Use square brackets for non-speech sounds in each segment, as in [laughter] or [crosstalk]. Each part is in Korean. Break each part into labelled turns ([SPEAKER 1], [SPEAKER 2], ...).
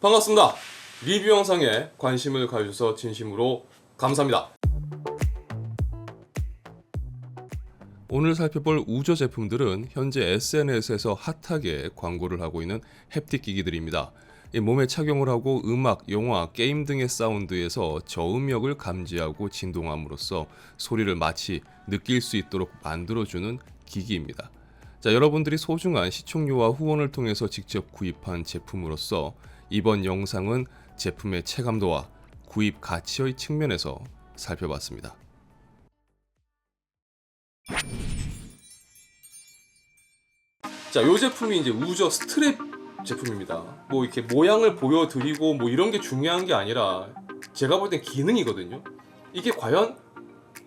[SPEAKER 1] 반갑습니다. 리뷰 영상에 관심을 가져주셔서 진심으로 감사합니다. 오늘 살펴볼 우저 제품들은 현재 SNS에서 핫하게 광고를 하고 있는 햅틱 기기들입니다. 이 몸에 착용을 하고 음악, 영화, 게임 등의 사운드에서 저음역을 감지하고 진동함으로써 소리를 마치 느낄 수 있도록 만들어주는 기기입니다. 자, 여러분들이 소중한 시청료와 후원을 통해서 직접 구입한 제품으로서 이번 영상은 제품의 체감도와 구입 가치의 측면에서 살펴봤습니다. 자, 이 제품이 이제 우저 스트랩 제품입니다. 뭐 이렇게 모양을 보여드리고 뭐 이런 게 중요한 게 아니라 제가 볼 땐 기능이거든요. 이게 과연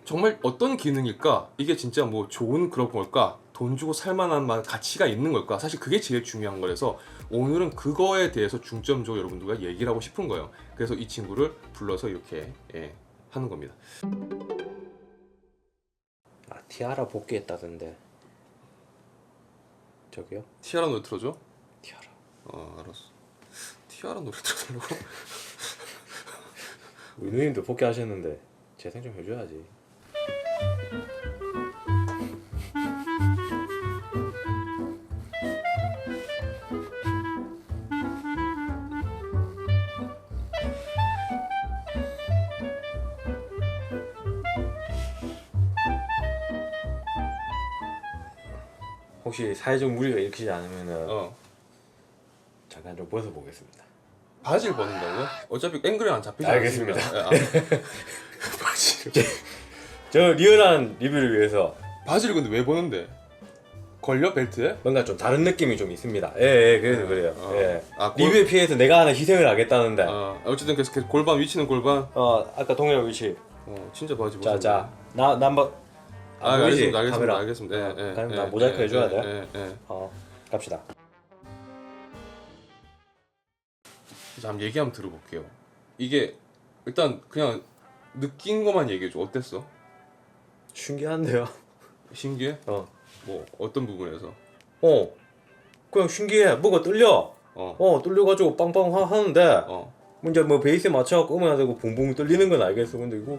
[SPEAKER 1] 정말 어떤 기능일까? 이게 진짜 뭐 좋은 그런 걸까? 돈 주고 살만한 만- 가치가 있는 걸까? 사실 그게 제일 중요한 거라서 오늘은 그거에 대해서 중점적으로 여러분들과 얘기를 하고 싶은 거예요. 그래서 이 친구를 불러서 이렇게 예, 하는 겁니다.
[SPEAKER 2] 아 티아라 복귀했다던데 저기요?
[SPEAKER 1] 티아라 노래 틀어줘?
[SPEAKER 2] 티아라
[SPEAKER 1] 어 알았어. 티아라 노래 틀어달라고? [laughs]
[SPEAKER 2] 누님도 복귀하셨는데 재생 좀 해줘야지 혹시 사회적 무리가 일으키지 않으면은
[SPEAKER 1] 어.
[SPEAKER 2] 잠깐 좀 벗어 보겠습니다
[SPEAKER 1] 바지를 벗는다고요? 어차피 앵글에 안 잡히지
[SPEAKER 2] 알겠습니다.
[SPEAKER 1] 않습니다. 예, 아. [laughs] 바지를
[SPEAKER 2] 저 리얼한 리뷰를 위해서
[SPEAKER 1] 바지를 근데 왜 벗는데? 걸려 벨트에?
[SPEAKER 2] 뭔가 좀 다른 느낌이 좀 있습니다. 예, 예 그래서 그래요.
[SPEAKER 1] 어.
[SPEAKER 2] 예.
[SPEAKER 1] 아, 골-
[SPEAKER 2] 리뷰에 피해서 내가 하는 희생을 하겠다는데. 어,
[SPEAKER 1] 어, 어쨌든 계속 계속 골반 위치는 골반.
[SPEAKER 2] 아까 동료 위치.
[SPEAKER 1] 어, 진짜 바지
[SPEAKER 2] 자,
[SPEAKER 1] 벗어.
[SPEAKER 2] 자, 나, 나 한번.
[SPEAKER 1] 아,
[SPEAKER 2] 보이지?
[SPEAKER 1] 알겠습니다, 알겠습니다,
[SPEAKER 2] 카메라.
[SPEAKER 1] 알겠습니다. 예,
[SPEAKER 2] 어,
[SPEAKER 1] 예,
[SPEAKER 2] 그럼
[SPEAKER 1] 예,
[SPEAKER 2] 나 모자이크
[SPEAKER 1] 예,
[SPEAKER 2] 해줘야
[SPEAKER 1] 예,
[SPEAKER 2] 돼.
[SPEAKER 1] 예, 예.
[SPEAKER 2] 어, 갑시다.
[SPEAKER 1] 자, 한번 얘기 한번 들어볼게요. 이게 일단 그냥 느낀 것만 얘기해줘. 어땠어?
[SPEAKER 2] 신기한데요.
[SPEAKER 1] 신기해?
[SPEAKER 2] 어,
[SPEAKER 1] 뭐 어떤 부분에서?
[SPEAKER 2] 어, 그냥 신기해. 뭐가 뚫려.
[SPEAKER 1] 어,
[SPEAKER 2] 어, 뚫려가지고 빵빵 하- 하는데.
[SPEAKER 1] 어.
[SPEAKER 2] 이제 뭐 베이스에 맞춰갖고 음악 되고 붕붕 뚫리는 건 알겠어. 근데 이거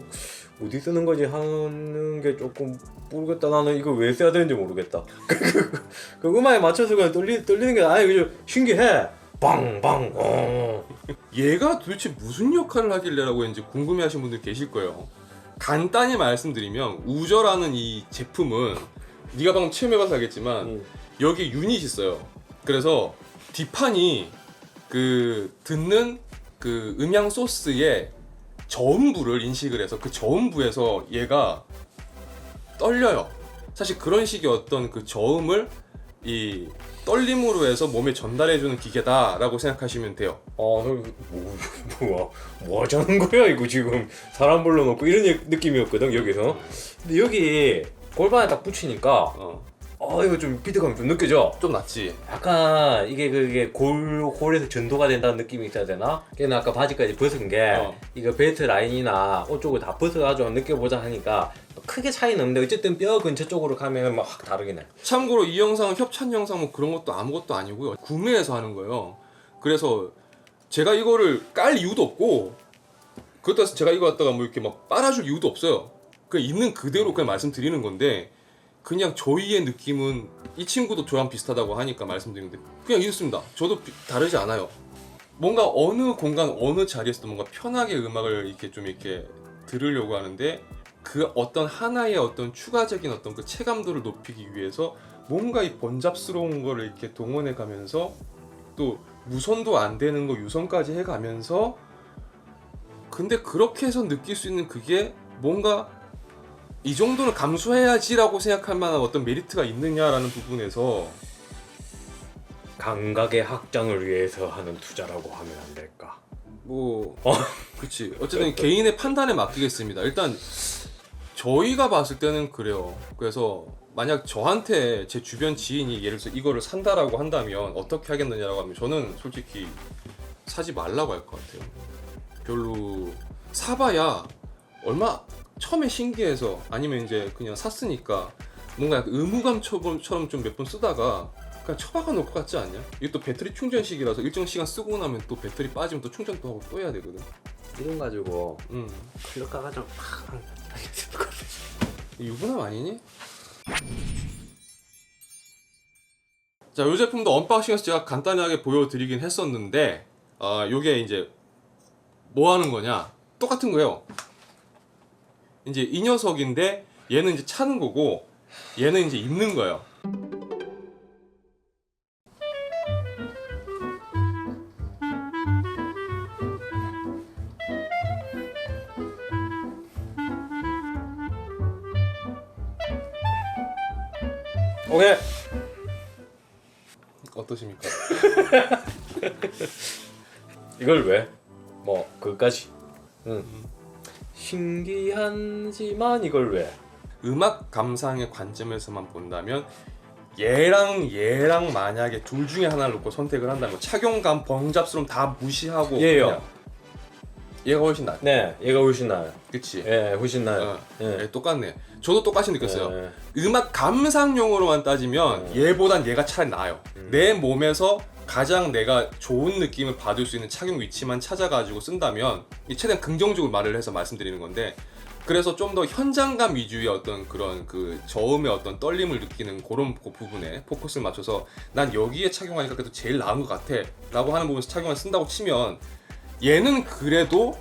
[SPEAKER 2] 어디 쓰는 거지 하는 게 조금 모르겠다. 나는 이거 왜 써야 되는지 모르겠다. 그, [laughs] 그 음악에 맞춰서 그냥 뚫리, 뚫리는 게 아니 그냥 신기해. 빵빵. 어.
[SPEAKER 1] 얘가 도대체 무슨 역할을 하길래라고 이제 궁금해하신 분들 계실 거예요. 간단히 말씀드리면 우저라는 이 제품은 네가 방금 체험해봐서 알겠지만
[SPEAKER 2] 음.
[SPEAKER 1] 여기 유닛이 있어요. 그래서 뒷판이 그 듣는 그 음향 소스의 저음부를 인식을 해서 그 저음부에서 얘가 떨려요. 사실 그런 식의 어떤 그 저음을 이 떨림으로 해서 몸에 전달해주는 기계다라고 생각하시면 돼요.
[SPEAKER 2] 어, 뭐, 뭐야, 뭐 하자는 거야 이거 지금 사람 불러놓고 이런 예- 느낌이었거든 여기서. 근데 여기 골반에 딱 붙이니까
[SPEAKER 1] 어,
[SPEAKER 2] 어 이거 좀 비트감이 좀 느껴져.
[SPEAKER 1] 좀 낫지.
[SPEAKER 2] 약간 이게 그게 골 골에서 전도가 된다는 느낌이 있어야 되나? 걔는 아까 바지까지 벗은 게
[SPEAKER 1] 어.
[SPEAKER 2] 이거 벨트 라인이나 옷 쪽을 다 벗어가지고 느껴보자 하니까 크게 차이는 없는데 어쨌든 뼈 근처 쪽으로 가면 막 확 다르긴 해.
[SPEAKER 1] 참고로 이 영상은 협찬 영상 뭐 그런 것도 아무것도 아니고요. 구매해서 하는 거예요. 그래서 제가 이거를 깔 이유도 없고 그렇다고 해서 제가 이거 갖다가 뭐 이렇게 막 빨아줄 이유도 없어요. 그냥 있는 그대로 그냥 말씀드리는 건데 그냥 저희의 느낌은 이 친구도 저랑 비슷하다고 하니까 말씀드리는데 그냥 이렇습니다. 저도 비- 다르지 않아요. 뭔가 어느 공간 어느 자리에서도 뭔가 편하게 음악을 이렇게 좀 이렇게 들으려고 하는데 그 어떤 하나의 어떤 추가적인 어떤 그 체감도를 높이기 위해서 뭔가 이 번잡스러운 거를 이렇게 동원해 가면서 또 무선도 안 되는 거 유선까지 해 가면서 근데 그렇게 해서 느낄 수 있는 그게 뭔가 이 정도는 감수해야지라고 생각할 만한 어떤 메리트가 있느냐라는 부분에서
[SPEAKER 2] 감각의 확장을 위해서 하는 투자라고 하면 안 될까?
[SPEAKER 1] 뭐 [laughs] 그치. 어쨌든 개인의 판단에 맡기겠습니다. 일단 저희가 봤을 때는 그래요. 그래서 만약 저한테 제 주변 지인이 예를 들어서 이거를 산다라고 한다면 어떻게 하겠느냐라고 하면 저는 솔직히 사지 말라고 할 것 같아요. 별로 사봐야 얼마 처음에 신기해서 아니면 이제 그냥 샀으니까 뭔가 약간 의무감처럼 좀 몇 번 쓰다가 그냥 처박아 놓을 것 같지 않냐? 이게 또 배터리 충전식이라서 일정 시간 쓰고 나면 또 배터리 빠지면 또 충전 또 하고 또 해야 되거든.
[SPEAKER 2] 이런 가지고
[SPEAKER 1] 음.
[SPEAKER 2] 클럽 가가지고 팍.
[SPEAKER 1] 유부남 아니니? 자, 이 제품도 언박싱에서 제가 간단하게 보여드리긴 했었는데, 아, 요게 이제 뭐 하는 거냐? 똑같은 거예요. 이제 이 녀석인데 얘는 이제 차는 거고 얘는 이제 입는 거예요.
[SPEAKER 2] 오케이.
[SPEAKER 1] 어떠십니까? [laughs]
[SPEAKER 2] 이걸 왜? 뭐 그까지. 응. 신기하지만 이걸 왜?
[SPEAKER 1] 음악 감상의 관점에서만 본다면 얘랑 얘랑 만약에 둘 중에 하나를 놓고 선택을 한다면 착용감, 번잡스러움 다 무시하고
[SPEAKER 2] 얘요.
[SPEAKER 1] 그냥 얘가 훨씬 낫.
[SPEAKER 2] 네, 얘가 훨씬 나요.
[SPEAKER 1] 그치?
[SPEAKER 2] 예, 훨씬 나요.
[SPEAKER 1] 어,
[SPEAKER 2] 예.
[SPEAKER 1] 예, 똑같네. 저도 똑같이 느꼈어요.
[SPEAKER 2] 예.
[SPEAKER 1] 음악 감상용으로만 따지면
[SPEAKER 2] 어.
[SPEAKER 1] 얘보단 얘가 차라리 나아요.
[SPEAKER 2] 음.
[SPEAKER 1] 내 몸에서 가장 내가 좋은 느낌을 받을 수 있는 착용 위치만 찾아가지고 쓴다면 이 최대한 긍정적으로 말을 해서 말씀드리는 건데 그래서 좀 더 현장감 위주의 어떤 그런 그 저음의 어떤 떨림을 느끼는 그런 그 부분에 포커스를 맞춰서 난 여기에 착용하니까 그래도 제일 나은 것 같아 라고 하는 부분에서 착용을 쓴다고 치면 얘는 그래도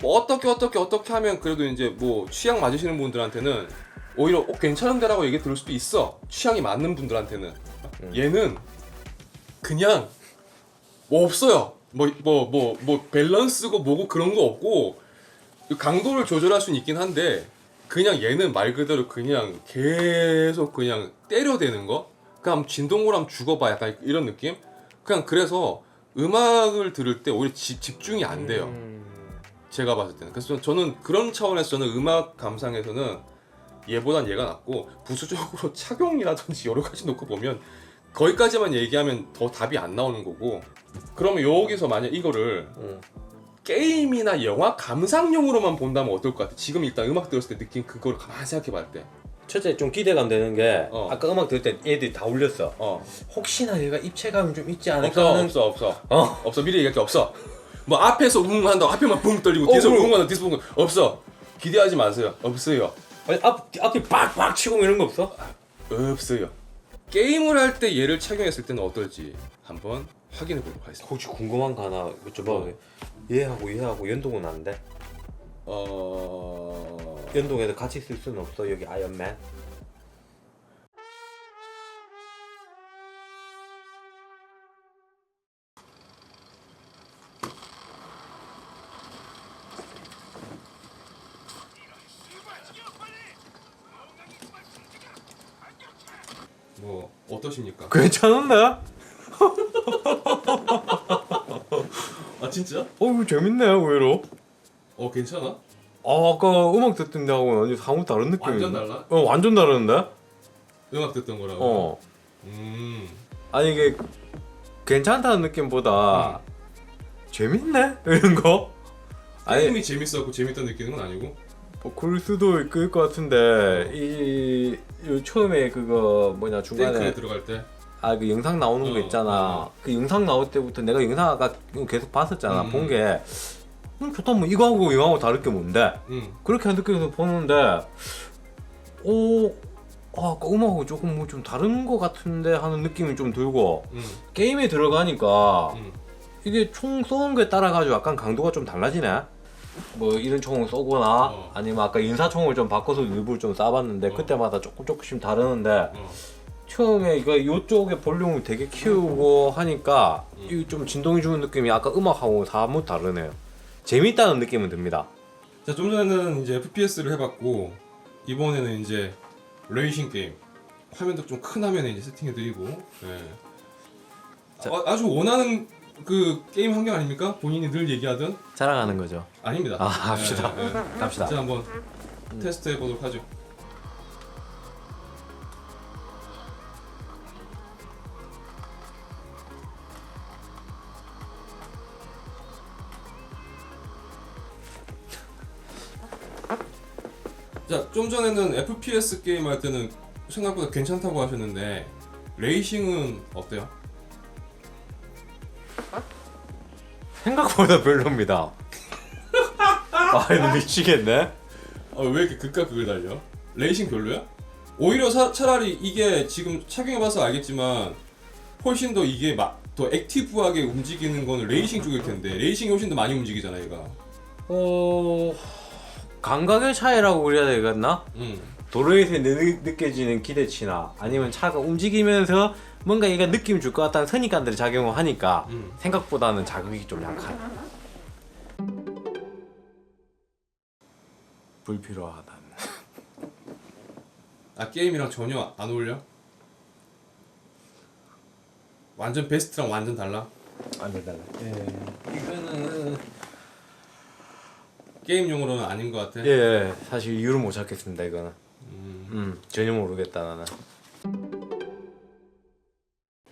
[SPEAKER 1] 뭐 어떻게 어떻게 어떻게 하면 그래도 이제 뭐 취향 맞으시는 분들한테는 오히려 어, 괜찮은데라고 얘기 들을 수도 있어 취향이 맞는 분들한테는
[SPEAKER 2] 음.
[SPEAKER 1] 얘는 그냥 뭐 없어요. 뭐뭐 뭐 뭐 밸런스고 뭐고 그런 거 없고 강도를 조절할 수는 있긴 한데 그냥 얘는 말 그대로 그냥 계속 그냥 때려대는 거? 그냥 진동으로 하면 죽어봐. 약간 이런 느낌? 그냥 그래서 음악을 들을 때 오히려 집, 집중이 안 돼요.
[SPEAKER 2] 음.
[SPEAKER 1] 제가 봤을 때는. 그래서 저는 그런 차원에서 저는 음악 감상에서는 얘보단 얘가 낫고 부수적으로 [laughs] 착용이라든지 여러 가지 놓고 보면 거기까지만 얘기하면 더 답이 안 나오는 거고 그러면 여기서 만약 이거를
[SPEAKER 2] 음.
[SPEAKER 1] 게임이나 영화 감상용으로만 본다면 어떨 것 같아? 지금 일단 음악 들었을 때 느낀 그걸 가만히 생각해 봤을 때
[SPEAKER 2] 첫째 좀 기대감 되는 게
[SPEAKER 1] 어.
[SPEAKER 2] 아까 음악 들을 때 애들이 다 울렸어.
[SPEAKER 1] 어.
[SPEAKER 2] 혹시나 얘가 입체감이 좀 있지 않을까
[SPEAKER 1] 없어
[SPEAKER 2] 하는
[SPEAKER 1] 없어 없어
[SPEAKER 2] 어.
[SPEAKER 1] 없어 미리 얘기할 게 없어 뭐 앞에서 웅 한다고 앞에만 붕 떨리고
[SPEAKER 2] 어,
[SPEAKER 1] 뒤에서
[SPEAKER 2] 그럼.
[SPEAKER 1] 웅 한다고 뒤에서 붕 없어 기대하지 마세요 없어요
[SPEAKER 2] 아니, 앞 앞에 빡빡 치고 이런 거 없어?
[SPEAKER 1] 없어요. 게임을 할 때 얘를 착용했을 때는 어떨지 한번 확인해 보도록 하겠습니다.
[SPEAKER 2] 혹시 궁금한 거 하나 여쭤봐. 얘하고 얘하고 연동은 안 돼?
[SPEAKER 1] 어...
[SPEAKER 2] 연동해서 같이 쓸 수는 없어 여기 아이언맨. 괜찮은데?
[SPEAKER 1] 아 진짜?
[SPEAKER 2] 어 이거 재밌네 의외로.
[SPEAKER 1] 어 괜찮아?
[SPEAKER 2] 아 아까 음악 듣던 데하고는 완전 사뭇 다른 느낌이.
[SPEAKER 1] 완전 달라?
[SPEAKER 2] 어 완전 다른데?
[SPEAKER 1] 음악 듣던 거라고.
[SPEAKER 2] 어.
[SPEAKER 1] 음.
[SPEAKER 2] 아니 이게 괜찮다는 느낌보다 재밌네 [laughs] 이런 거. 아니
[SPEAKER 1] 게임이 재밌었고 재밌다는 느끼는 건 아니고.
[SPEAKER 2] 뭐 그럴 수도 있을 것 같은데 이, 이 처음에 그거 뭐냐 중간에
[SPEAKER 1] 탱크에 들어갈 때.
[SPEAKER 2] 아 그 영상 나오는 거
[SPEAKER 1] 어,
[SPEAKER 2] 있잖아.
[SPEAKER 1] 어.
[SPEAKER 2] 그 영상 나올 때부터 내가 영상 아까 계속 봤었잖아.
[SPEAKER 1] 음.
[SPEAKER 2] 본 게 음, 좋다 뭐 이거하고 이거하고 다를 게 뭔데?
[SPEAKER 1] 음.
[SPEAKER 2] 그렇게 느껴서 보는데 오 아, 아까 음악하고 조금 뭐 좀 다른 거 같은데 하는 느낌이 좀 들고
[SPEAKER 1] 음.
[SPEAKER 2] 게임에 들어가니까
[SPEAKER 1] 음.
[SPEAKER 2] 이게 총 쏘는 거에 따라 가지고 약간 강도가 좀 달라지네. 뭐 이런 총을 쏘거나
[SPEAKER 1] 어.
[SPEAKER 2] 아니면 아까 인사총을 좀 바꿔서 일부러 좀 쏴봤는데
[SPEAKER 1] 어.
[SPEAKER 2] 그때마다 조금 조금씩 다르는데
[SPEAKER 1] 어.
[SPEAKER 2] 처음에 이거 이쪽에 볼륨을 되게 키우고 하니까
[SPEAKER 1] 음.
[SPEAKER 2] 이좀 진동이 주는 느낌이 아까 음악하고 사뭇 다르네요. 재밌다는 느낌은 듭니다.
[SPEAKER 1] 자, 좀 전에는 이제 FPS를 해봤고 이번에는 이제 레이싱 게임 화면도 좀 큰 화면에 이제 세팅해드리고 예.
[SPEAKER 2] 자.
[SPEAKER 1] 아, 아주 원하는 그 게임 환경 아닙니까? 본인이 늘 얘기하던
[SPEAKER 2] 자랑하는 거죠.
[SPEAKER 1] 아닙니다.
[SPEAKER 2] 아, 합시다.
[SPEAKER 1] 예, 예.
[SPEAKER 2] 갑시다.
[SPEAKER 1] 자, 한번 테스트 해보도록 하죠. 자, 좀 전에는 FPS 게임 할 때는 생각보다 괜찮다고 하셨는데 레이싱은 어때요?
[SPEAKER 2] 생각보다 별로입니다. 아 이거 미치겠네.
[SPEAKER 1] 아, 왜 이렇게 극과 극을 달려? 레이싱 별로야? 오히려 사- 차라리 이게 지금 착용해봐서 알겠지만 훨씬 더 이게 막 더 액티브하게 움직이는 거는 레이싱 쪽일 텐데 레이싱이 훨씬 더 많이 움직이잖아 얘가.
[SPEAKER 2] 어 감각의 차이라고 그래야 되겠나?
[SPEAKER 1] 음.
[SPEAKER 2] 도로에서 느, 느껴지는 기대치나 아니면 차가 움직이면서 뭔가 얘가 느낌 줄 것 같다는 선입관들이 작용을 하니까
[SPEAKER 1] 음.
[SPEAKER 2] 생각보다는 자극이 좀 약한. 불필요하다.
[SPEAKER 1] 아 게임이랑 전혀 안 어울려? 완전 베스트랑 완전 달라?
[SPEAKER 2] 안 된다. 예. 이거는
[SPEAKER 1] 게임용으로는 아닌 것 같아.
[SPEAKER 2] 예 사실 이유를 못 찾겠습니다 이거는.
[SPEAKER 1] 음.
[SPEAKER 2] 음 전혀 모르겠다 나는.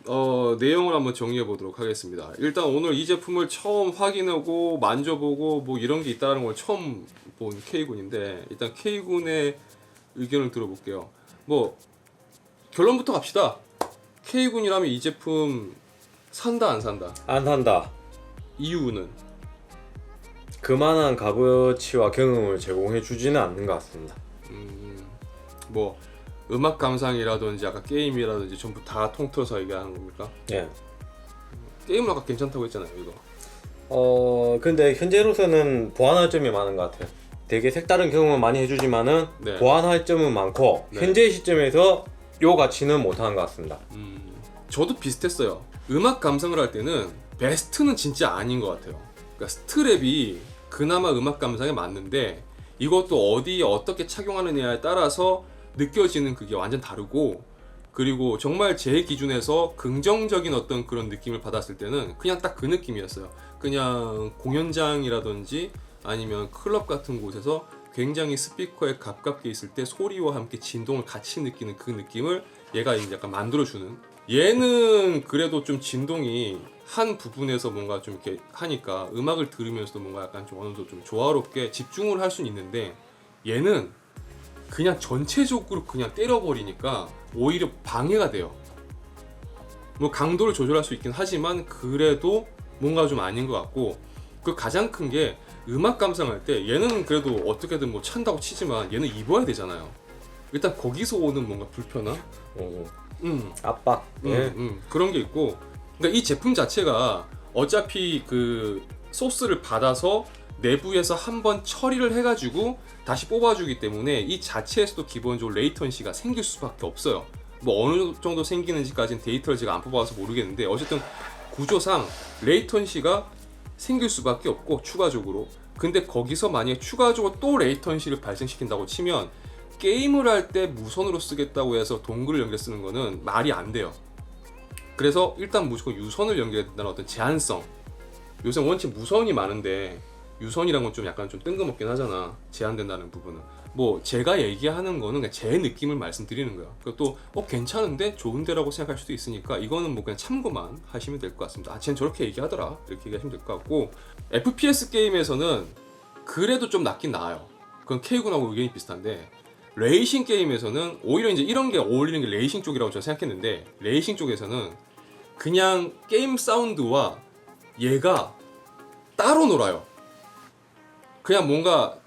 [SPEAKER 1] 어 내용을 한번 정리해 보도록 하겠습니다. 일단 오늘 이 제품을 처음 확인하고 만져보고 뭐 이런 게 있다는 걸 처음 본 K군인데 일단 K군의 의견을 들어볼게요. 뭐 결론부터 갑시다. K군이라면 이 제품 산다 안 산다.
[SPEAKER 2] 안 산다.
[SPEAKER 1] 이유는
[SPEAKER 2] 그만한 값어치와 경험을 제공해 주지는 않는 것 같습니다.
[SPEAKER 1] 음, 뭐 음악 감상이라든지 아까 게임이라든지 전부 다 통틀어서 얘기하는 겁니까?
[SPEAKER 2] 예.
[SPEAKER 1] 게임은 아까 괜찮다고 했잖아요 이거.
[SPEAKER 2] 어 근데 현재로서는 보완할 점이 많은 것 같아요. 되게 색다른 경험을 많이 해주지만은
[SPEAKER 1] 네.
[SPEAKER 2] 보완할 점은 많고
[SPEAKER 1] 네.
[SPEAKER 2] 현재 시점에서 요 가치는 못하는 것 같습니다.
[SPEAKER 1] 음, 저도 비슷했어요. 음악 감상을 할 때는 베스트는 진짜 아닌 것 같아요. 그러니까 스트랩이 그나마 음악 감상에 맞는데 이것도 어디에 어떻게 착용하느냐에 따라서 느껴지는 그게 완전 다르고 그리고 정말 제 기준에서 긍정적인 어떤 그런 느낌을 받았을 때는 그냥 딱 그 느낌이었어요. 그냥 공연장이라든지 아니면 클럽 같은 곳에서 굉장히 스피커에 가깝게 있을 때 소리와 함께 진동을 같이 느끼는 그 느낌을 얘가 이제 약간 만들어주는 얘는 그래도 좀 진동이 한 부분에서 뭔가 좀 이렇게 하니까 음악을 들으면서도 뭔가 약간 좀 어느 정도 좀 조화롭게 집중을 할 수는 있는데 얘는 그냥 전체적으로 그냥 때려버리니까 오히려 방해가 돼요. 뭐 강도를 조절할 수 있긴 하지만 그래도 뭔가 좀 아닌 것 같고 그 가장 큰 게 음악 감상할 때 얘는 그래도 어떻게든 뭐 찬다고 치지만 얘는 입어야 되잖아요. 일단 거기서 오는 뭔가 불편함,
[SPEAKER 2] 어,
[SPEAKER 1] 음,
[SPEAKER 2] 압박.
[SPEAKER 1] 음,
[SPEAKER 2] 예.
[SPEAKER 1] 음, 그런 게 있고 그러니까 이 제품 자체가 어차피 그 소스를 받아서 내부에서 한번 처리를 해가지고 다시 뽑아주기 때문에 이 자체에서도 기본적으로 레이턴시가 생길 수밖에 없어요. 뭐 어느 정도 생기는지까지는 데이터를 제가 안 뽑아서 모르겠는데 어쨌든 구조상 레이턴시가 생길 수밖에 없고 추가적으로 근데 거기서 만약에 추가적으로 또 레이턴시를 발생시킨다고 치면 게임을 할 때 무선으로 쓰겠다고 해서 동글을 연결 쓰는 거는 말이 안 돼요. 그래서 일단 무조건 유선을 연결해야 된다는 어떤 제한성. 요새 원체 무선이 많은데 유선이란 건 좀 약간 좀 뜬금없긴 하잖아. 제한된다는 부분은. 뭐 제가 얘기하는 거는 그냥 제 느낌을 말씀드리는 거야. 그것도 어 괜찮은데 좋은데라고 생각할 수도 있으니까 이거는 뭐 그냥 참고만 하시면 될 것 같습니다. 아, 쟤는 저렇게 얘기하더라. 이렇게 얘기하시면 될 것 같고 FPS 게임에서는 그래도 좀 낫긴 나아요. 그건 K군하고 의견이 비슷한데 레이싱 게임에서는 오히려 이제 이런 게 어울리는 게 레이싱 쪽이라고 저는 생각했는데 레이싱 쪽에서는 그냥 게임 사운드와 얘가 따로 놀아요. 그냥 뭔가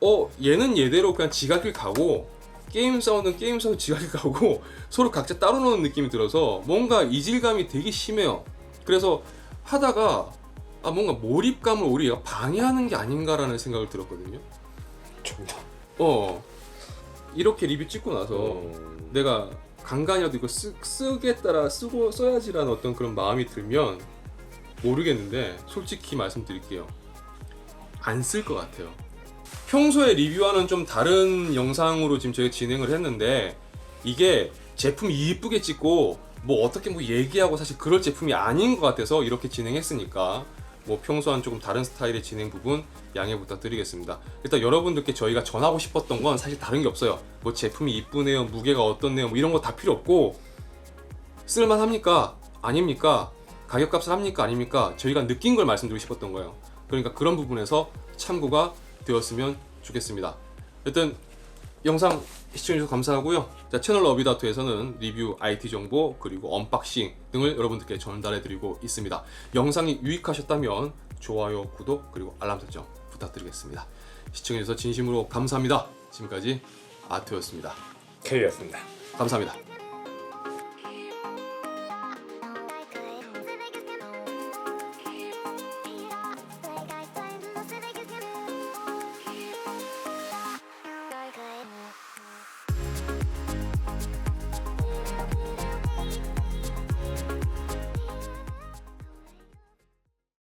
[SPEAKER 1] 어 얘는 얘대로 그냥 지각을 가고 게임 사운드는 게임 사운드 지각을 가고 [laughs] 서로 각자 따로 노는 느낌이 들어서 뭔가 이질감이 되게 심해요. 그래서 하다가 아 뭔가 몰입감을 오히려 방해하는 게 아닌가라는 생각을 들었거든요.
[SPEAKER 2] 정답.
[SPEAKER 1] 어 이렇게 리뷰 찍고 나서
[SPEAKER 2] 어,
[SPEAKER 1] 내가 간간이라도 이거 쓰, 쓰겠다라 쓰고 써야지라는 어떤 그런 마음이 들면 모르겠는데 솔직히 말씀드릴게요. 안 쓸 것 같아요. 평소에 리뷰와는 좀 다른 영상으로 지금 저희가 진행을 했는데 이게 제품 이쁘게 찍고 뭐 어떻게 뭐 얘기하고 사실 그럴 제품이 아닌 것 같아서 이렇게 진행했으니까 뭐 평소와는 조금 다른 스타일의 진행 부분 양해 부탁드리겠습니다. 일단 여러분들께 저희가 전하고 싶었던 건 사실 다른 게 없어요. 뭐 제품이 이쁘네요, 무게가 어떻네요, 뭐 이런 거 다 필요 없고 쓸만합니까? 아닙니까? 가격값을 합니까? 아닙니까? 저희가 느낀 걸 말씀드리고 싶었던 거예요. 그러니까 그런 부분에서 참고가 되었으면 좋겠습니다. 일단 영상 시청해주셔서 감사하고요. 자, 채널 러비다투에서는 리뷰, IT 정보, 그리고 언박싱 등을 여러분들께 전달해드리고 있습니다. 영상이 유익하셨다면 좋아요, 구독, 그리고 알람 설정 부탁드리겠습니다. 시청해주셔서 진심으로 감사합니다. 지금까지 아트였습니다.
[SPEAKER 2] K였습니다.
[SPEAKER 1] 감사합니다.